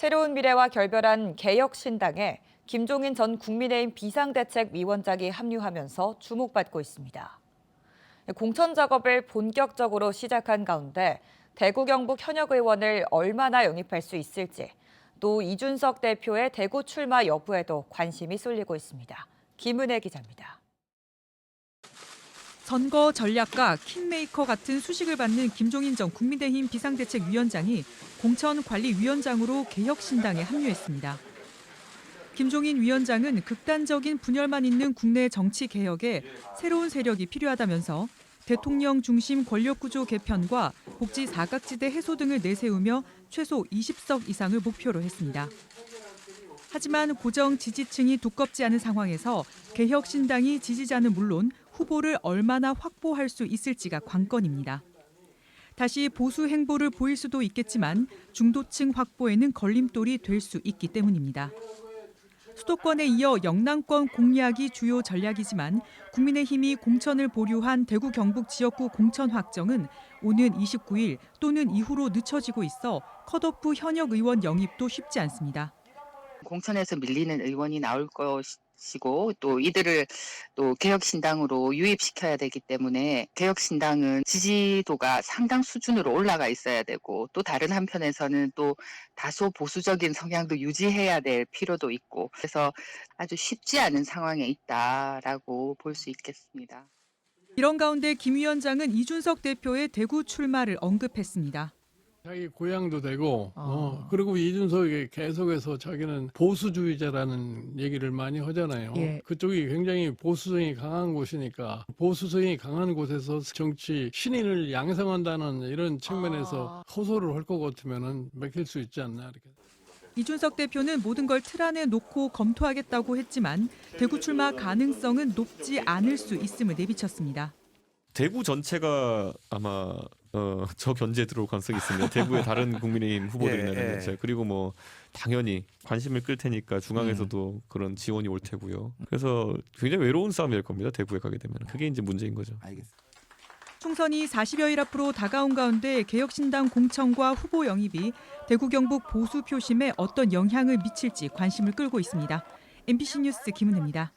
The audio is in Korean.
새로운 미래와 결별한 개혁신당에 김종인 전 국민의힘 비상대책위원장이 합류하면서 주목받고 있습니다. 공천 작업을 본격적으로 시작한 가운데 대구 경북 현역 의원을 얼마나 영입할 수 있을지 또 이준석 대표의 대구 출마 여부에도 관심이 쏠리고 있습니다. 김은혜 기자입니다. 선거 전략가 킹메이커 같은 수식을 받는 김종인 전 국민의힘 비상대책위원장이 공천관리위원장으로 개혁신당에 합류했습니다. 김종인 위원장은 극단적인 분열만 있는 국내 정치 개혁에 새로운 세력이 필요하다면서 대통령 중심 권력구조 개편과 복지 사각지대 해소 등을 내세우며 최소 20석 이상을 목표로 했습니다. 하지만 고정 지지층이 두껍지 않은 상황에서 개혁신당이 지지자는 물론 후보를 얼마나 확보할 수 있을지가 관건입니다. 다시 보수 행보를 보일 수도 있겠지만 중도층 확보에는 걸림돌이 될 수 있기 때문입니다. 수도권에 이어 영남권 공략이 주요 전략이지만 국민의힘이 공천을 보류한 대구 경북 지역구 공천 확정은 오는 29일 또는 이후로 늦춰지고 있어 컷오프 현역 의원 영입도 쉽지 않습니다. 공천에서 밀리는 의원이 나올 것이 고 또 이들을 또 개혁신당으로 유입시켜야 되기 때문에 개혁신당은 지지도가 상당 수준으로 올라가 있어야 되고 또 다른 한편에서는 또 다소 보수적인 성향도 유지해야 될 필요도 있고 그래서 아주 쉽지 않은 상황에 있다라고 볼 수 있겠습니다. 이런 가운데 김 위원장은 이준석 대표의 대구 출마를 언급했습니다. 자기 고향도 되고 아. 어, 그리고 이준석이 계속해서 자기는 보수주의자라는 얘기를 많이 하잖아요. 예. 그쪽이 굉장히 보수성이 강한 곳이니까 보수성이 강한 곳에서 정치 신인을 양성한다는 이런 측면에서 호소를 할 것 같으면은 맥힐 수 있지 않나 이렇게. 이준석 대표는 모든 걸 틀 안에 놓고 검토하겠다고 했지만 대구 출마 가능성은 높지 않을 수 있음을 내비쳤습니다. 대구 전체가 아마 어, 저 견제에 들어올 가능성이 있습니다. 대구의 다른 국민의힘 후보들이나 예, 예. 는 그리고 뭐 당연히 관심을 끌 테니까 중앙에서도 그런 지원이 올 테고요. 그래서 굉장히 외로운 싸움이 될 겁니다. 대구에 가게 되면 그게 이제 문제인 거죠. 알겠습니다. 총선이 40여일 앞으로 다가온 가운데 개혁신당 공천과 후보 영입이 대구 경북 보수 표심에 어떤 영향을 미칠지 관심을 끌고 있습니다. MBC 뉴스 김은혜입니다.